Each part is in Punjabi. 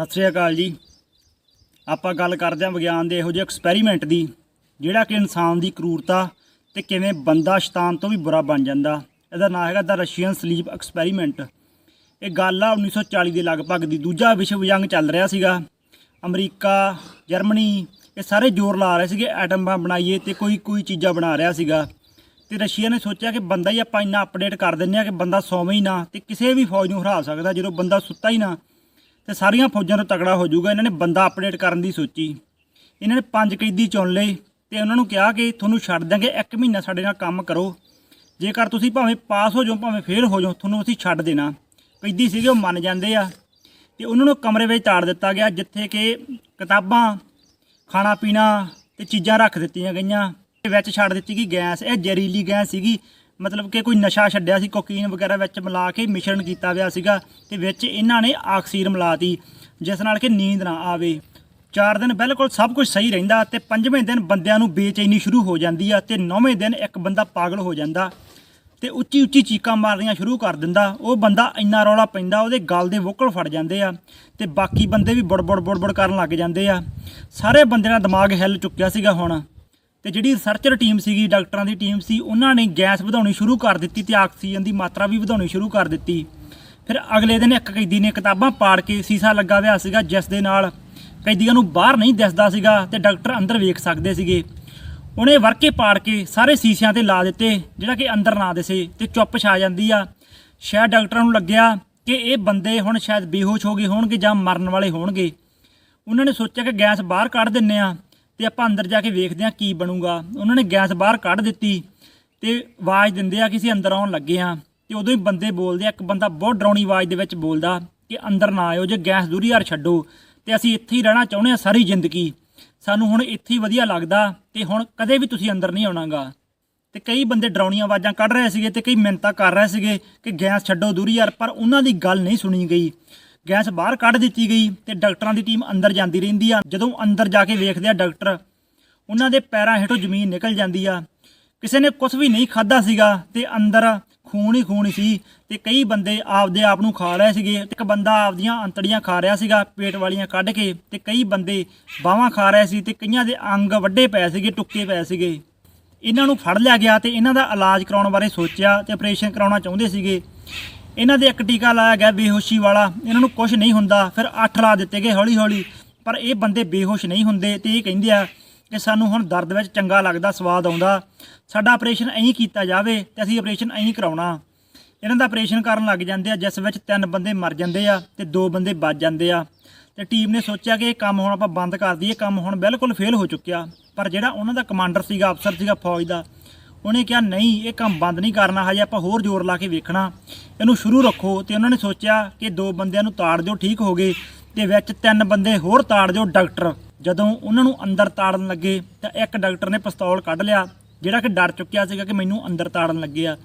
ਸਤਿ ਸ੍ਰੀ ਅਕਾਲ ਜੀ। ਆਪਾਂ ਗੱਲ ਕਰਦੇ ਹਾਂ ਵਿਗਿਆਨ ਦੇ ਇਹੋ ਜਿਹੇ ਐਕਸਪੈਰੀਮੈਂਟ ਦੀ, ਜਿਹੜਾ ਕਿ ਇਨਸਾਨ ਦੀ ਕਰੂਰਤਾ ਤੇ ਕਿਵੇਂ ਬੰਦਾ ਸ਼ੈਤਾਨ ਤੋਂ ਵੀ ਬੁਰਾ ਬਣ ਜਾਂਦਾ। ਇਹਦਾ ਨਾਮ ਹੈਗਾ ਦਾ ਰਸ਼ੀਅਨ ਸਲੀਪ ਐਕਸਪੈਰੀਮੈਂਟ ਇਹ ਗੱਲ ਆ 1940 ਦੇ ਲਗਭਗ ਦੀ। ਦੂਜਾ ਵਿਸ਼ਵ ਜੰਗ ਚੱਲ ਰਿਹਾ ਸੀਗਾ। ਅਮਰੀਕਾ, ਜਰਮਨੀ, ਇਹ ਸਾਰੇ ਜ਼ੋਰ ਲਾ ਰਹੇ ਸੀਗੇ ਐਟਮ ਬੰਬ ਬਣਾਈਏ ਤੇ ਕੋਈ ਕੋਈ ਚੀਜ਼ਾਂ ਬਣਾ ਰਿਹਾ ਸੀਗਾ। ਤੇ ਰਸ਼ੀਆ ਨੇ ਸੋਚਿਆ ਕਿ ਬੰਦਾ ਹੀ ਆਪਾਂ ਇੰਨਾ ਅਪਡੇਟ ਕਰ ਦਿੰਨੇ ਆ ਕਿ ਬੰਦਾ ਸੌਵੇਂ ਹੀ ਨਾ ਤੇ ਕਿਸੇ ਵੀ ਫੌਜ ਨੂੰ ਹਰਾ ਸਕਦਾ, ਜਦੋਂ ਬੰਦਾ ਸੁੱਤਾ ਹੀ ਨਾ। ਤੇ ਸਾਰੀਆਂ ਫੌਜਾਂ ਤੋਂ ਤਕੜਾ ਹੋ ਜਾਊਗਾ। ਇਹਨਾਂ ਨੇ ਬੰਦਾ ਅਪਡੇਟ ਕਰਨ ਦੀ ਸੋਚੀ। ਇਹਨਾਂ ਨੇ ਪੰਜ ਕੈਦੀ ਚੁਣ ਲਏ ਤੇ ਉਹਨਾਂ ਨੂੰ ਕਿਹਾ ਕਿ ਤੁਹਾਨੂੰ ਛੱਡ ਦਾਂਗੇ ਇੱਕ ਮਹੀਨਾ ਸਾਡੇ ਨਾਲ ਕੰਮ ਕਰੋ। ਜੇਕਰ ਤੁਸੀਂ ਭਾਵੇਂ ਪਾਸ ਹੋ ਜਾਓ, ਭਾਵੇਂ ਫੇਲ ਹੋ ਜਾਓ, ਤੁਹਾਨੂੰ ਅਸੀਂ ਛੱਡ ਦੇਣਾ। ਕੈਦੀ ਸੀਗੇ, ਉਹ ਮੰਨ ਜਾਂਦੇ ਆ। ਤੇ ਉਹਨਾਂ ਨੂੰ ਕਮਰੇ ਵਿੱਚ ਤਾੜ ਦਿੱਤਾ ਗਿਆ, ਜਿੱਥੇ ਕਿ ਕਿਤਾਬਾਂ ਖਾਣਾ ਪੀਣਾ ਤੇ ਚੀਜ਼ਾਂ ਰੱਖ ਦਿੱਤੀਆਂ ਗਈਆਂ। ਵਿੱਚ ਛੱਡ ਦਿੱਤੀ ਗਈ ਗੈਸ, ਇਹ ਜ਼ਹਿਰੀਲੀ ਗੈਸ ਸੀਗੀ। ਮਤਲਬ ਕਿ ਕੋਈ ਨਸ਼ਾ ਛੱਡਿਆ ਸੀ, ਕੋਕੀਨ ਵਗੈਰਾ ਵਿੱਚ ਮਿਲਾ ਕੇ ਮਿਸ਼ਰਣ ਕੀਤਾ ਗਿਆ ਸੀਗਾ ਤੇ ਵਿੱਚ ਇਹਨਾਂ ਨੇ ਆਕਸੀਰ ਮਿਲਾਤੀ, ਜਿਸ ਨਾਲ ਕਿ ਨੀਂਦ ਨਾ ਆਵੇ। ਚਾਰ ਦਿਨ ਬਿਲਕੁਲ ਸਭ ਕੁਝ ਸਹੀ ਰਹਿੰਦਾ ਤੇ ਪੰਜਵੇਂ ਦਿਨ ਬੰਦਿਆਂ ਨੂੰ ਬੇਚੈਨੀ ਸ਼ੁਰੂ ਹੋ ਜਾਂਦੀ ਆ ਤੇ ਨੌਵੇਂ ਦਿਨ ਇੱਕ ਬੰਦਾ ਪਾਗਲ ਹੋ ਜਾਂਦਾ ਤੇ ਉੱਚੀ ਉੱਚੀ ਚੀਕਾਂ ਮਾਰਨੀਆਂ ਸ਼ੁਰੂ ਕਰ ਦਿੰਦਾ। ਉਹ ਬੰਦਾ ਇੰਨਾ ਰੌਲਾ ਪੈਂਦਾ, ਉਹਦੇ ਗਲ ਦੇ ਵੋਕਲ ਫੜ ਜਾਂਦੇ ਆ ਤੇ ਬਾਕੀ ਬੰਦੇ ਵੀ ਬੜਬੜ ਬੜਬੜ ਕਰਨ ਲੱਗ ਜਾਂਦੇ ਆ। ਸਾਰੇ ਬੰਦੇ ਦਾ ਦਿਮਾਗ ਹਿੱਲ ਚੁੱਕਿਆ ਸੀਗਾ ਹੁਣ। ਤੇ ਜਿਹੜੀ ਰਿਸਰਚਰ ਟੀਮ ਸੀਗੀ, ਡਾਕਟਰਾਂ ਦੀ ਟੀਮ ਸੀ, ਉਹਨਾਂ ਨੇ ਗੈਸ ਵਧਾਉਣੀ ਸ਼ੁਰੂ ਕਰ ਦਿੱਤੀ ਤੇ ਆਕਸੀਜਨ ਦੀ ਮਾਤਰਾ ਵੀ ਵਧਾਉਣੀ ਸ਼ੁਰੂ ਕਰ ਦਿੱਤੀ। ਫਿਰ ਅਗਲੇ ਦਿਨ ਇੱਕ ਕੈਦੀ ਨੇ ਕਿਤਾਬਾਂ ਪਾੜ ਕੇ ਸੀਸਾ ਲੱਗਾ ਹੋਇਆ ਸੀਗਾ, ਜਿਸ ਦੇ ਨਾਲ ਕੈਦੀਆਂ ਨੂੰ ਬਾਹਰ ਨਹੀਂ ਦਿਸਦਾ ਸੀਗਾ ਤੇ ਡਾਕਟਰ ਅੰਦਰ ਵੇਖ ਸਕਦੇ ਸੀਗੇ। ਉਹਨੇ ਵਰਕੇ ਪਾੜ ਕੇ ਸਾਰੇ ਸੀਸਿਆਂ ਤੇ ਲਾ ਦਿੱਤੇ, ਜਿਹੜਾ ਕਿ ਅੰਦਰ ਨਾ ਦਿਸੇ ਤੇ ਚੁੱਪ ਛਾ ਜਾਂਦੀ ਆ। ਸ਼ਾਇਦ ਡਾਕਟਰਾਂ ਨੂੰ ਲੱਗਿਆ ਕਿ ਇਹ ਬੰਦੇ ਹੁਣ ਸ਼ਾਇਦ ਬੇਹੋਸ਼ ਹੋ ਗਏ ਹੋਣਗੇ ਜਾਂ ਮਰਨ ਵਾਲੇ ਹੋਣਗੇ। ਉਹਨਾਂ ਨੇ ਸੋਚਿਆ ਕਿ ਗੈਸ ਬਾਹਰ ਕੱਢ ਦਿੰਨੇ ਆ। ਤੇ ਆਪਾਂ ਅੰਦਰ ਜਾ ਕੇ ਵੇਖਦੇ ਆ ਕੀ ਬਣੂਗਾ। ਉਹਨਾਂ ਨੇ ਗੈਸ ਬਾਹਰ ਕੱਢ ਦਿੱਤੀ ਤੇ ਆਵਾਜ਼ ਦਿੰਦੇ ਆ ਕਿ ਅਸੀਂ ਅੰਦਰ ਆਉਣ ਲੱਗੇ ਆ ਤੇ ਉਦੋਂ ਹੀ ਬੰਦੇ ਬੋਲਦੇ ਆ, ਇੱਕ ਬੰਦਾ ਬਹੁਤ ਡਰਾਉਣੀ ਆਵਾਜ਼ ਦੇ ਵਿੱਚ ਬੋਲਦਾ ਕਿ ਅੰਦਰ ਨਾ ਆਇਓ, ਜੇ ਗੈਸ ਦੂਰੀ ਯਾਰ ਛੱਡੋ। ਤੇ ਅਸੀਂ ਇੱਥੇ ਹੀ ਰਹਿਣਾ ਚਾਹੁੰਦੇ ਆ ਸਾਰੀ ਜ਼ਿੰਦਗੀ। ਸਾਨੂੰ ਹੁਣ ਇੱਥੇ ਹੀ ਵਧੀਆ ਲੱਗਦਾ ਤੇ ਹੁਣ ਕਦੇ ਵੀ ਤੁਸੀਂ ਅੰਦਰ ਨਹੀਂ ਆਉਣਾਗਾ। ਤੇ ਕਈ ਬੰਦੇ ਡਰਾਉਣੀਆਂ ਆਵਾਜ਼ਾਂ ਕੱਢ ਰਹੇ ਸੀਗੇ ਤੇ ਕਈ ਮਿੰਤਾ ਕਰ ਰਹੇ ਸੀਗੇ ਕਿ ਗੈਸ ਛੱਡੋ, ਦੂਰੀ ਯਾਰ ਪਰ ਉਹਨਾਂ ਦੀ ਗੱਲ ਨਹੀਂ ਸੁਣੀ ਗਈ। ਗੈਸ ਬਾਹਰ ਕੱਢ ਦਿੱਤੀ ਗਈ ਤੇ ਡਾਕਟਰਾਂ ਦੀ ਟੀਮ ਅੰਦਰ ਜਾਂਦੀ ਰਹਿੰਦੀ ਆ। ਜਦੋਂ ਅੰਦਰ ਜਾ ਕੇ ਵੇਖਦੇ ਆ ਡਾਕਟਰ, ਉਹਨਾਂ ਦੇ ਪੈਰਾਂ ਹੇਠੋਂ ਜ਼ਮੀਨ ਨਿਕਲ ਜਾਂਦੀ ਆ। ਕਿਸੇ ਨੇ ਕੁਝ ਵੀ ਨਹੀਂ ਖਾਦਾ ਸੀਗਾ ਤੇ ਅੰਦਰ ਖੂਨ ਹੀ ਖੂਨ ਸੀ ਤੇ ਕਈ ਬੰਦੇ ਆਪਦੇ ਆਪ ਨੂੰ ਖਾ ਰਹੇ ਸੀਗੇ। ਇੱਕ ਬੰਦਾ ਆਪਦੀਆਂ ਅੰਤੜੀਆਂ ਖਾ ਰਿਹਾ ਸੀਗਾ, ਪੇਟ ਵਾਲੀਆਂ ਕੱਢ ਕੇ ਤੇ ਕਈ ਬੰਦੇ ਬਾਹਾਂ ਖਾ ਰਹੇ ਸੀ ਤੇ ਕਈਆਂ ਦੇ ਅੰਗ ਵੱਡੇ ਪਏ ਸੀਗੇ, ਟੁੱਕੇ ਪਏ ਸੀਗੇ। ਇਹਨਾਂ ਨੂੰ ਫੜ ਲਿਆ ਗਿਆ ਤੇ ਇਹਨਾਂ ਦਾ ਇਲਾਜ ਕਰਾਉਣ ਬਾਰੇ ਸੋਚਿਆ ਤੇ ਆਪਰੇਸ਼ਨ ਕਰਾਉਣਾ ਚਾਹੁੰਦੇ ਸੀਗੇ। ਇਹਨਾਂ ਦੇ ਇੱਕ ਟੀਕਾ ਲਾਇਆ ਗਿਆ ਬੇਹੋਸ਼ੀ ਵਾਲਾ, ਇਹਨਾਂ ਨੂੰ ਕੁਝ ਨਹੀਂ ਹੁੰਦਾ, ਫਿਰ 8 ਲਾ ਦਿੱਤੇ ਗਏ ਹੌਲੀ ਹੌਲੀ ਪਰ ਇਹ ਬੰਦੇ ਬੇਹੋਸ਼ ਨਹੀਂ ਹੁੰਦੇ ਤੇ ਇਹ ਕਹਿੰਦੇ ਆ ਕਿ ਸਾਨੂੰ ਹੁਣ ਦਰਦ ਵਿੱਚ ਚੰਗਾ ਲੱਗਦਾ, ਸਵਾਦ ਆਉਂਦਾ। ਸਾਡਾ ਆਪਰੇਸ਼ਨ ਐਂ ਕੀਤਾ ਜਾਵੇ ਤੇ ਅਸੀਂ ਆਪਰੇਸ਼ਨ ਐਂ ਕਰਾਉਣਾ। ਇਹਨਾਂ ਦਾ ਆਪਰੇਸ਼ਨ ਕਰਨ ਲੱਗ ਜਾਂਦੇ ਆ, ਜਿਸ ਵਿੱਚ ਤਿੰਨ ਬੰਦੇ ਮਰ ਜਾਂਦੇ ਆ ਤੇ ਦੋ ਬੰਦੇ ਬਚ ਜਾਂਦੇ ਆ। ਤੇ ਟੀਮ ਨੇ ਸੋਚਿਆ ਕਿ ਇਹ ਕੰਮ ਹੁਣ ਆਪਾਂ ਬੰਦ ਕਰ ਦਈਏ, ਕੰਮ ਹੁਣ ਬਿਲਕੁਲ ਫੇਲ ਹੋ ਚੁੱਕਿਆ। ਪਰ ਜਿਹੜਾ ਉਹਨਾਂ ਦਾ ਕਮਾਂਡਰ ਸੀਗਾ, ਅਫਸਰ ਸੀਗਾ ਫੌਜ ਦਾ ਉਹਨੇ ਕਿਹਾ, ਨਹੀਂ, ਇਹ ਕੰਮ ਬੰਦ ਨਹੀਂ ਕਰਨਾ, ਹਜੇ ਆਪਾਂ ਹੋਰ ਜ਼ੋਰ ਲਾ ਕੇ ਵੇਖਣਾ। ਇਹਨੂੰ ਸ਼ੁਰੂ ਰੱਖੋ ਤੇ ਉਹਨਾਂ ਨੇ ਸੋਚਿਆ ਕਿ ਦੋ ਬੰਦਿਆਂ ਨੂੰ ਤਾੜ ਦਿਓ, ਠੀਕ ਹੋ ਗਏ, ਤੇ ਵਿੱਚ ਤਿੰਨ ਬੰਦੇ ਹੋਰ ਤਾੜ ਦਿਓ ਡਾਕਟਰ। ਜਦੋਂ ਉਹਨਾਂ ਨੂੰ ਅੰਦਰ ਤਾੜਨ ਲੱਗੇ, ਤਾਂ ਇੱਕ ਡਾਕਟਰ ਨੇ ਪਿਸਤੌਲ ਕੱਢ ਲਿਆ, ਜਿਹੜਾ ਕਿ ਡਰ ਚੁੱਕਿਆ ਸੀਗਾ ਕਿ ਮੈਨੂੰ ਅੰਦਰ ਤਾੜਨ ਲੱਗੇ ਆ,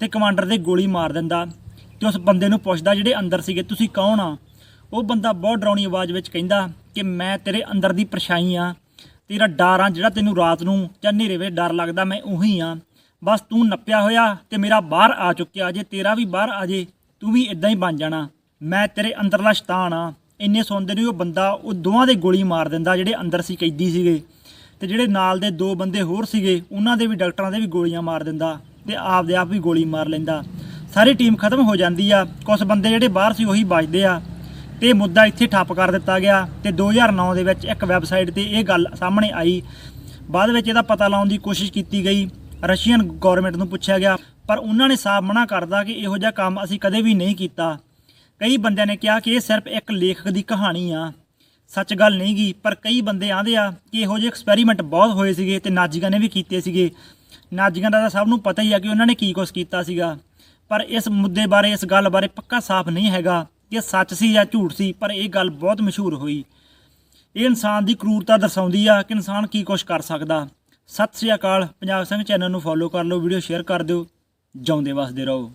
ਤੇ ਕਮਾਂਡਰ ਦੇ ਗੋਲੀ ਮਾਰ ਦਿੰਦਾ ਤੇ ਉਸ ਬੰਦੇ ਨੂੰ ਪੁੱਛਦਾ, ਜਿਹੜੇ ਅੰਦਰ ਸੀਗੇ, ਤੁਸੀਂ ਕੌਣ ਆ? ਉਹ ਬੰਦਾ ਬਹੁਤ ਡਰਾਉਣੀ ਆਵਾਜ਼ ਵਿੱਚ ਕਹਿੰਦਾ ਕਿ ਮੈਂ ਤੇਰੇ ਅੰਦਰ ਦੀ ਪਰਛਾਈ ਆ ਤੇਰਾ ਡਰ ਆ, ਜਿਹੜਾ ਤੈਨੂੰ ਰਾਤ ਨੂੰ ਜਾਂ ਹਨੇਰੇ ਵੇਲੇ ਡਰ ਲੱਗਦਾ, ਮੈਂ ਉਹੀ ਆ। ਬਸ ਤੂੰ ਨੱਪਿਆ ਹੋਇਆ ਤੇ ਮੇਰਾ ਬਾਹਰ ਆ ਚੁੱਕਿਆ, ਜੇ ਤੇਰਾ ਵੀ ਬਾਹਰ ਆ ਜੇ, ਤੂੰ ਵੀ ਇਦਾਂ ਹੀ ਬਣ ਜਾਣਾ। ਮੈਂ ਤੇਰੇ ਅੰਦਰਲਾ ਸ਼ੈਤਾਨ ਆ। ਇੰਨੇ ਸੁਣਦੇ ਨੇ ਉਹ ਬੰਦਾ, ਉਹ ਦੋਵਾਂ ਦੇ ਗੋਲੀ ਮਾਰ ਦਿੰਦਾ, ਜਿਹੜੇ ਅੰਦਰ ਸੀ ਕੈਦੀ ਸੀਗੇ। ਤੇ ਜਿਹੜੇ ਨਾਲ ਦੇ ਦੋ ਬੰਦੇ ਹੋਰ ਸੀਗੇ, ਉਹਨਾਂ ਦੇ ਵੀ ਡਾਕਟਰਾਂ ਦੇ ਵੀ ਗੋਲੀਆਂ ਮਾਰ ਦਿੰਦਾ ਤੇ ਆਪਦੇ ਆਪ ਵੀ ਗੋਲੀ ਮਾਰ ਲੈਂਦਾ। ਸਾਰੀ ਟੀਮ ਖਤਮ ਹੋ ਜਾਂਦੀ ਆ। ਕੁਝ ਬੰਦੇ ਜਿਹੜੇ ਬਾਹਰ ਸੀ, ਉਹੀ ਬਚਦੇ ਆ। ਤੇ ਇਹ ਮੁੱਦਾ ਇੱਥੇ ਠੱਪ ਕਰ ਦਿੱਤਾ ਗਿਆ ਤੇ 2009 ਦੇ ਵਿੱਚ ਇੱਕ ਵੈਬਸਾਈਟ ਤੇ ਇਹ ਗੱਲ ਸਾਹਮਣੇ ਆਈ। ਬਾਅਦ ਵਿੱਚ ਇਹਦਾ ਪਤਾ ਲਾਉਣ ਦੀ ਕੋਸ਼ਿਸ਼ ਕੀਤੀ ਗਈ। ਰਸ਼ੀਅਨ ਗਵਰਨਮੈਂਟ ਨੂੰ ਪੁੱਛਿਆ ਗਿਆ, ਪਰ ਉਹਨਾਂ ਨੇ ਸਾਫ਼ ਮਨਾ ਕਰਦਾ ਕਿ ਇਹੋ ਜਿਹਾ ਕੰਮ ਅਸੀਂ ਕਦੇ ਵੀ ਨਹੀਂ ਕੀਤਾ। ਕਈ ਬੰਦਿਆਂ ਨੇ ਕਿਹਾ ਕਿ ਇਹ ਸਿਰਫ ਇੱਕ ਲੇਖਕ ਦੀ ਕਹਾਣੀ ਆ। ਸੱਚ ਗੱਲ ਨਹੀਂ ਗਈ ਪਰ ਕਈ ਬੰਦੇ ਆਂਦੇ ਆ ਕਿ ਇਹੋ ਜਿਹੇ ਐਕਸਪੈਰੀਮੈਂਟ ਬਹੁਤ ਹੋਏ ਸੀਗੇ ਤੇ ਨਾਜ਼ੀਆਂ ਨੇ ਵੀ ਕੀਤੇ ਸੀਗੇ। ਨਾਜ਼ੀਆਂ ਦਾ ਤਾਂ ਸਭ ਨੂੰ ਪਤਾ ਹੀ ਆ ਕਿ ਉਹਨਾਂ ਨੇ ਕੀ ਕੁਛ ਕੀਤਾ ਸੀਗਾ। ਪਰ ਇਸ ਮੁੱਦੇ ਬਾਰੇ, ਇਸ ਗੱਲ ਬਾਰੇ ਪੱਕਾ ਸਾਫ਼ ਨਹੀਂ ਹੈਗਾ। ਕਿ ਸੱਚ ਸੀ ਜਾਂ ਝੂਠ ਸੀ, ਪਰ ਇਹ ਗੱਲ ਬਹੁਤ ਮਸ਼ਹੂਰ ਹੋਈ। ਇਹ ਇਨਸਾਨ ਦੀ ਕਰੂਰਤਾ ਦਰਸਾਉਂਦੀ ਆ ਕਿ ਇਨਸਾਨ ਕੀ ਕੁਛ ਕਰ ਸਕਦਾ। ਸਤਿ ਸ੍ਰੀ ਅਕਾਲ, ਪੰਜਾਬ ਸਿੰਘ ਚੈਨਲ ਨੂੰ ਫੋਲੋ ਕਰ ਲਓ ਵੀਡੀਓ ਸ਼ੇਅਰ ਕਰ ਦਿਓ। ਜਿਉਂਦੇ ਵਸਦੇ ਰਹੋ।